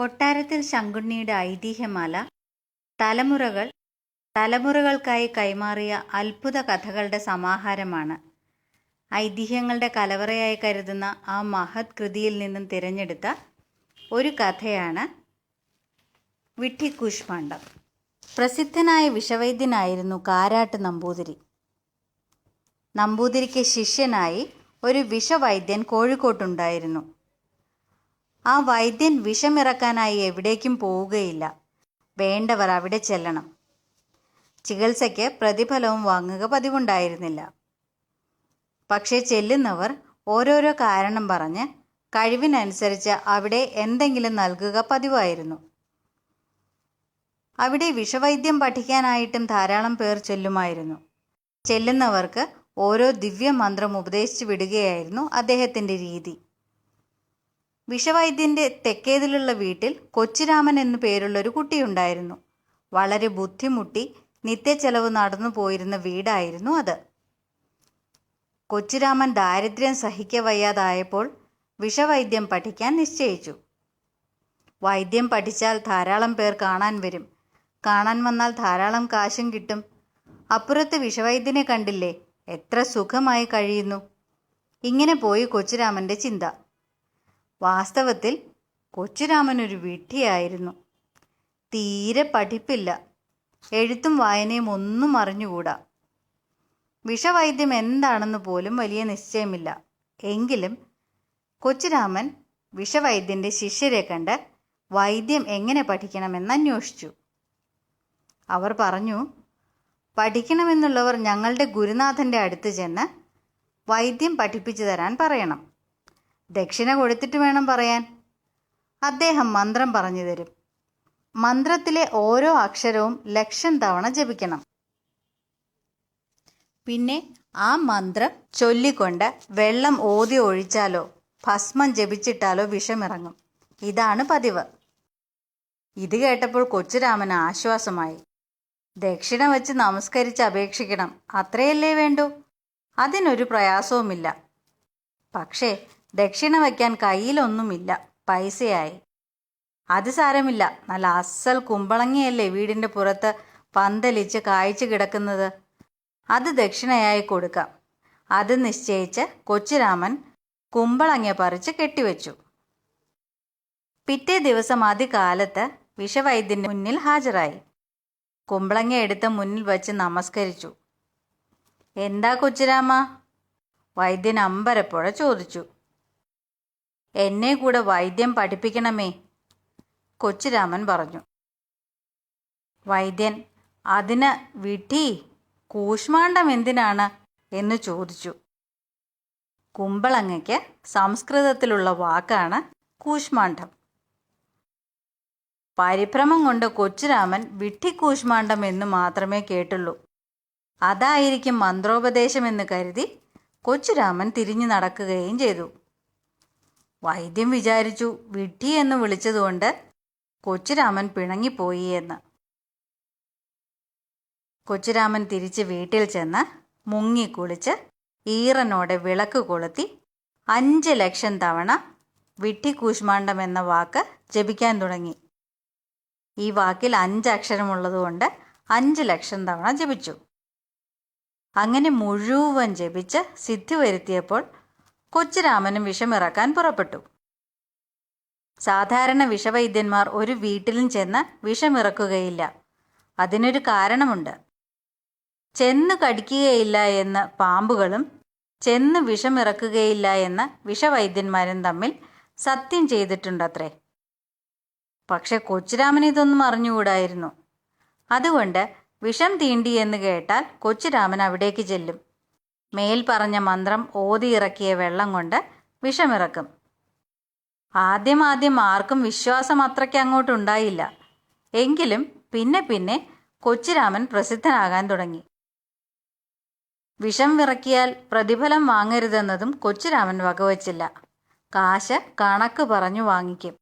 കൊട്ടാരത്തിൽ ശങ്കുണ്ണിയുടെ ഐതിഹ്യമാല തലമുറകൾ തലമുറകൾക്കായി കൈമാറിയ അത്ഭുത കഥകളുടെ സമാഹാരമാണ്. ഐതിഹ്യങ്ങളുടെ കലവറയായി കരുതുന്ന ആ മഹത് കൃതിയിൽ നിന്നും തിരഞ്ഞെടുത്ത ഒരു കഥയാണ് വിട്ടിക്കൂഷ്മാണ്ഡം പ്രസിദ്ധനായ വിഷവൈദ്യനായിരുന്നു കാരാട്ട് നമ്പൂതിരി. നമ്പൂതിരിക്ക് ശിഷ്യനായി ഒരു വിഷവൈദ്യൻ കോഴിക്കോട്ടുണ്ടായിരുന്നു. ആ വൈദ്യൻ വിഷമിറക്കാനായി എവിടേക്കും പോവുകയില്ല. വേണ്ടവർ അവിടെ ചെല്ലണം. ചികിത്സയ്ക്ക് പ്രതിഫലവും വാങ്ങുക പതിവുണ്ടായിരുന്നില്ല. പക്ഷേ ചെല്ലുന്നവർ ഓരോരോ കാരണം പറഞ്ഞ് കഴിവിനനുസരിച്ച് അവിടെ എന്തെങ്കിലും നൽകുക പതിവായിരുന്നു. അവിടെ വിഷവൈദ്യം പഠിക്കാനായിട്ടും ധാരാളം പേർ ചെല്ലുമായിരുന്നു. ചെല്ലുന്നവർക്ക് ഓരോ ദിവ്യമന്ത്രം ഉപദേശിച്ചു വിടുകയായിരുന്നു അദ്ദേഹത്തിന്റെ രീതി. വിഷവൈദ്യന്റെ തെക്കേതിലുള്ള വീട്ടിൽ കൊച്ചുരാമൻ എന്നു പേരുള്ളൊരു കുട്ടിയുണ്ടായിരുന്നു. വളരെ ബുദ്ധിമുട്ടി നിത്യച്ചെലവ് നടന്നു പോയിരുന്ന വീടായിരുന്നു അത്. കൊച്ചുരാമൻ ദാരിദ്ര്യം സഹിക്കവയ്യാതായപ്പോൾ വിഷവൈദ്യം പഠിക്കാൻ നിശ്ചയിച്ചു. വൈദ്യം പഠിച്ചാൽ ധാരാളം പേർ കാണാൻ വരും. കാണാൻ വന്നാൽ ധാരാളം കാശും കിട്ടും. അപ്പുറത്ത് വിഷവൈദ്യനെ കണ്ടില്ലേ? എത്ര സുഖമായി കഴിയുന്നു. ഇങ്ങനെ പോയി കൊച്ചുരാമന്റെ ചിന്ത. വാസ്തവത്തിൽ കൊച്ചുരാമൻ ഒരു വിഡ്ഢിയായിരുന്നു. തീരെ പഠിപ്പില്ല. എഴുത്തും വായനയും ഒന്നും അറിഞ്ഞുകൂടാ. വിഷവൈദ്യം എന്താണെന്ന് പോലും വലിയ നിശ്ചയമില്ല. എങ്കിലും കൊച്ചുരാമൻ വിഷവൈദ്യന്റെ ശിഷ്യരെ കണ്ട് വൈദ്യം എങ്ങനെ പഠിക്കണമെന്ന് അന്വേഷിച്ചു. അവർ പറഞ്ഞു പഠിക്കണമെന്നുള്ളവർ ഞങ്ങളുടെ ഗുരുനാഥന്റെ അടുത്ത് ചെന്ന് വൈദ്യം പഠിപ്പിച്ചു തരാൻ പറയണം. ദക്ഷിണ കൊടുത്തിട്ട് വേണം പറയാൻ. അദ്ദേഹം മന്ത്രം പറഞ്ഞു തരും. മന്ത്രത്തിലെ ഓരോ അക്ഷരവും ലക്ഷം തവണ ജപിക്കണം. പിന്നെ ആ മന്ത്രം ചൊല്ലിക്കൊണ്ട് വെള്ളം ഓതി ഒഴിച്ചാലോ ഭസ്മം ജപിച്ചിട്ടാലോ വിഷമിറങ്ങും. ഇതാണ് പതിവ്. ഇത് കേട്ടപ്പോൾ കൊച്ചുരാമന് ആശ്വാസമായി. ദക്ഷിണ വെച്ച് നമസ്കരിച്ച് അപേക്ഷിക്കണം. അത്രയല്ലേ വേണ്ടൂ? അതിനൊരു പ്രയാസവുമില്ല. പക്ഷേ ദക്ഷിണ വയ്ക്കാൻ കയ്യിലൊന്നുമില്ല. പൈസയായി. അത് സാരമില്ല. നല്ല അസൽ കുമ്പളങ്ങിയല്ലേ വീടിന്റെ പുറത്ത് പന്തലിച്ച് കായ്ച്ചു കിടക്കുന്നത്? അത് ദക്ഷിണയായി കൊടുക്കാം. അത് നിശ്ചയിച്ച് കൊച്ചുരാമൻ കുമ്പളങ്ങ പറിച്ച് കെട്ടിവെച്ചു. പിറ്റേ ദിവസം അതികാലത്ത് വിഷവൈദ്യന്റെ മുന്നിൽ ഹാജരായി. കുമ്പളങ്ങ എടുത്ത മുന്നിൽ വച്ച് നമസ്കരിച്ചു. എന്താ കൊച്ചുരാമ? വൈദ്യൻ അമ്പരപ്പുഴ ചോദിച്ചു. എന്നെ കൂടെ വൈദ്യം പഠിപ്പിക്കണമേ കൊച്ചുരാമൻ പറഞ്ഞു. വൈദ്യൻ അതിന് വിട്ടി കൂഷ്മാണ്ഡം എന്തിനാണ്? എന്ന് ചോദിച്ചു. കുമ്പളങ്ങയ്ക്ക് സംസ്കൃതത്തിലുള്ള വാക്കാണ് കൂഷ്മാണ്ഡം പരിഭ്രമം കൊണ്ട് കൊച്ചുരാമൻ വിഡ്ഢിക്കൂഷ്മാണ്ഡം എന്ന് മാത്രമേ കേട്ടുള്ളൂ. അതായിരിക്കും മന്ത്രോപദേശമെന്ന് കരുതി കൊച്ചുരാമൻ തിരിഞ്ഞു നടക്കുകയും ചെയ്തു. വൈദ്യം വിചാരിച്ചു വിഡ്ഢി എന്ന് വിളിച്ചതുകൊണ്ട് കൊച്ചുരാമൻ പിണങ്ങിപ്പോയി എന്ന്. കൊച്ചുരാമൻ തിരിച്ച് വീട്ടിൽ ചെന്ന് മുങ്ങി കുളിച്ച് ഈറനോടെ വിളക്ക് കൊളുത്തി അഞ്ച് ലക്ഷം തവണ വിഡ്ഢിക്കൂഷ്മാണ്ഡം എന്ന വാക്ക് ജപിക്കാൻ തുടങ്ങി. ഈ വാക്കിൽ അഞ്ചക്ഷരമുള്ളതുകൊണ്ട് അഞ്ച് ലക്ഷം തവണ ജപിച്ചു. അങ്ങനെ മുഴുവൻ ജപിച്ച് സിദ്ധി വരുത്തിയപ്പോൾ കൊച്ചുരാമനും വിഷമിറക്കാൻ പുറപ്പെട്ടു. സാധാരണ വിഷവൈദ്യന്മാർ ഒരു വീട്ടിലും ചെന്ന് വിഷമിറക്കുകയില്ല. അതിനൊരു കാരണമുണ്ട്. ചെന്ന് കടിക്കുകയില്ല എന്ന് പാമ്പുകളും ചെന്ന് വിഷമിറക്കുകയില്ല എന്ന് വിഷവൈദ്യന്മാരും തമ്മിൽ സത്യം ചെയ്തിട്ടുണ്ടത്രേ. പക്ഷെ കൊച്ചുരാമൻ ഇതൊന്നും അറിഞ്ഞുകൂടായിരുന്നു. അതുകൊണ്ട് വിഷം തീണ്ടി എന്ന് കേട്ടാൽ കൊച്ചുരാമൻ അവിടേക്ക് ചെല്ലും. മേൽ പറഞ്ഞ മന്ത്രം ഓതിയിറക്കിയ വെള്ളം കൊണ്ട് വിഷമിറക്കും. ആദ്യം ആദ്യം ആർക്കും വിശ്വാസം അത്രയ്ക്ക് അങ്ങോട്ടുണ്ടായില്ല എങ്കിലും പിന്നെ പിന്നെ കൊച്ചിരാമൻ പ്രസിദ്ധനാകാൻ തുടങ്ങി. വിഷം വിറക്കിയാൽ പ്രതിഫലം വാങ്ങരുതെന്നതും കൊച്ചിരാമൻ വകവച്ചില്ല. കാശ് കണക്ക് പറഞ്ഞു വാങ്ങിക്കും.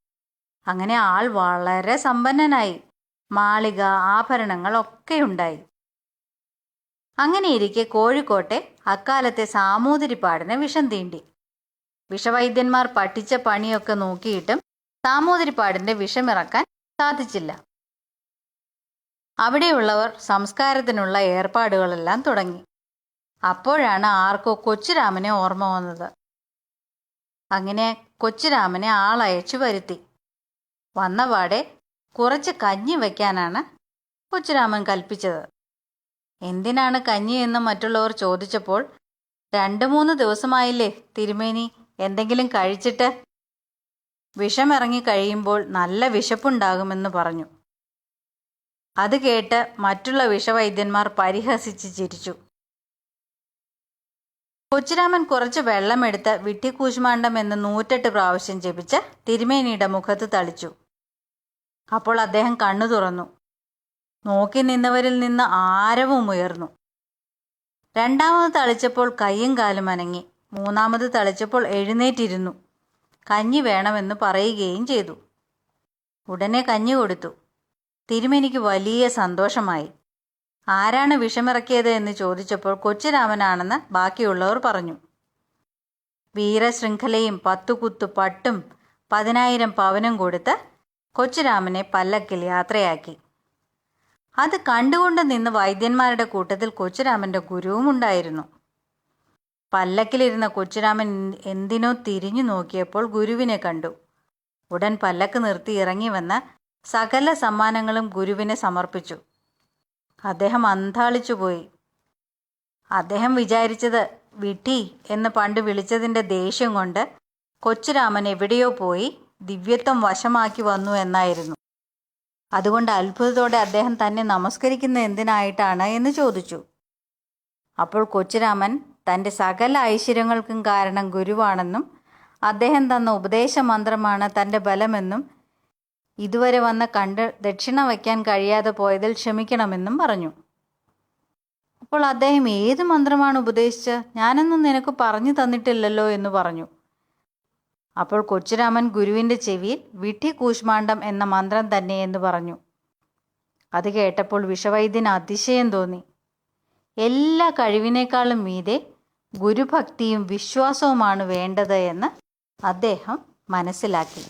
അങ്ങനെ ആൾ വളരെ സമ്പന്നനായി. മാളിക ആഭരണങ്ങൾ ഒക്കെ ഉണ്ടായി. അങ്ങനെയിരിക്കെ കോഴിക്കോട്ടെ അക്കാലത്തെ സാമൂതിരിപ്പാടിനെ വിഷം തീണ്ടി. വിഷവൈദ്യന്മാർ പഠിച്ച പണിയൊക്കെ നോക്കിയിട്ടും സാമൂതിരിപ്പാടിന്റെ വിഷമിറക്കാൻ സാധിച്ചില്ല. അവിടെയുള്ളവർ സംസ്കാരത്തിനുള്ള ഏർപ്പാടുകളെല്ലാം തുടങ്ങി. അപ്പോഴാണ് ആർക്കോ കൊച്ചുരാമനെ ഓർമ്മ വന്നത്. അങ്ങനെ കൊച്ചുരാമനെ ആളയച്ചു വരുത്തി. വന്നപാടെ കുറച്ച് കഞ്ഞി വയ്ക്കാനാണ് കൊച്ചുരാമൻ കൽപ്പിച്ചത്. എന്തിനാണ് കഞ്ഞി എന്ന് മറ്റുള്ളവർ ചോദിച്ചപ്പോൾ രണ്ട് മൂന്ന് ദിവസമായില്ലേ തിരുമേനി എന്തെങ്കിലും കഴിച്ചിട്ട്? വിഷമിറങ്ങി കഴിയുമ്പോൾ നല്ല വിശപ്പുണ്ടാകുമെന്ന് പറഞ്ഞു. അത് കേട്ട് മറ്റുള്ള വിഷവൈദ്യന്മാർ പരിഹസിച്ച് ചിരിച്ചു. കൊച്ചുരാമൻ കുറച്ച് വെള്ളമെടുത്ത് വിട്ടിക്കൂശ്മാണ്ടം എന്ന് നൂറ്റെട്ട് പ്രാവശ്യം ജപിച്ച് തിരുമേനിയുടെ മുഖത്ത് തളിച്ചു. അപ്പോൾ അദ്ദേഹം കണ്ണു തുറന്നു. നോക്കി നിന്നവരിൽ നിന്ന് ആരവും ഉയർന്നു. രണ്ടാമത് തളിച്ചപ്പോൾ കൈയും കാലും അനങ്ങി. മൂന്നാമത് തളിച്ചപ്പോൾ എഴുന്നേറ്റിരുന്നു. കഞ്ഞി വേണമെന്ന് പറയുകയും ചെയ്തു. ഉടനെ കഞ്ഞി കൊടുത്തു. തിരുമേനിക്ക് വലിയ സന്തോഷമായി. ആരാണ് വിഷമിറക്കിയത് എന്ന് ചോദിച്ചപ്പോൾ കൊച്ചുരാമനാണെന്ന് ബാക്കിയുള്ളവർ പറഞ്ഞു. വീരശൃംഖലയും പത്തു കുത്തു പട്ടും പതിനായിരം പവനും കൊടുത്ത് കൊച്ചുരാമനെ പല്ലക്കിൽ യാത്രയാക്കി. അത് കണ്ടുകൊണ്ട് നിന്ന് വൈദ്യന്മാരുടെ കൂട്ടത്തിൽ കൊച്ചുരാമന്റെ ഗുരുവും ഉണ്ടായിരുന്നു. പല്ലക്കിലിരുന്ന കൊച്ചുരാമൻ എന്തിനോ തിരിഞ്ഞു നോക്കിയപ്പോൾ ഗുരുവിനെ കണ്ടു. ഉടൻ പല്ലക്ക് നിർത്തി ഇറങ്ങി വന്ന് സകല സമ്മാനങ്ങളും ഗുരുവിനെ സമർപ്പിച്ചു. അദ്ദേഹം അന്താളിച്ചു പോയി. അദ്ദേഹം വിചാരിച്ചത് വിട്ടി എന്ന് പണ്ട് വിളിച്ചതിന്റെ ദേഷ്യം കൊണ്ട് കൊച്ചുരാമൻ എവിടെയോ പോയി ദിവ്യത്വം വശമാക്കി വന്നു എന്നായിരുന്നു. അതുകൊണ്ട് അത്ഭുതത്തോടെ അദ്ദേഹം തന്നെ നമസ്കരിക്കുന്ന എന്തിനായിട്ടാണ് എന്ന് ചോദിച്ചു. അപ്പോൾ കൊച്ചുരാമൻ തന്റെ സകല ഐശ്വര്യങ്ങൾക്കും കാരണം ഗുരുവാണെന്നും അദ്ദേഹം തന്ന ഉപദേശമന്ത്രമാണ് തന്റെ ബലമെന്നും ഇതുവരെ വന്ന കണ്ട് ദക്ഷിണ വയ്ക്കാൻ കഴിയാതെ പോയതിൽ ക്ഷമിക്കണമെന്നും പറഞ്ഞു. അപ്പോൾ അദ്ദേഹം ഏത് മന്ത്രമാണ് ഉപദേശിച്ച് ഞാനൊന്നും നിനക്ക് പറഞ്ഞു തന്നിട്ടില്ലല്ലോ എന്ന് പറഞ്ഞു. അപ്പോൾ കൊച്ചുരാമൻ ഗുരുവിന്റെ ചെവിയിൽ വിട്ടി കൂശ്മാണ്ഡം എന്ന മന്ത്രം തന്നെ എന്ന് പറഞ്ഞു. അത് കേട്ടപ്പോൾ വിഷവൈദ്യന് അതിശയം തോന്നി. എല്ലാ കഴിവിനേക്കാളും മീതെ ഗുരുഭക്തിയും വിശ്വാസവുമാണ് വേണ്ടത് എന്ന് അദ്ദേഹം മനസ്സിലാക്കി.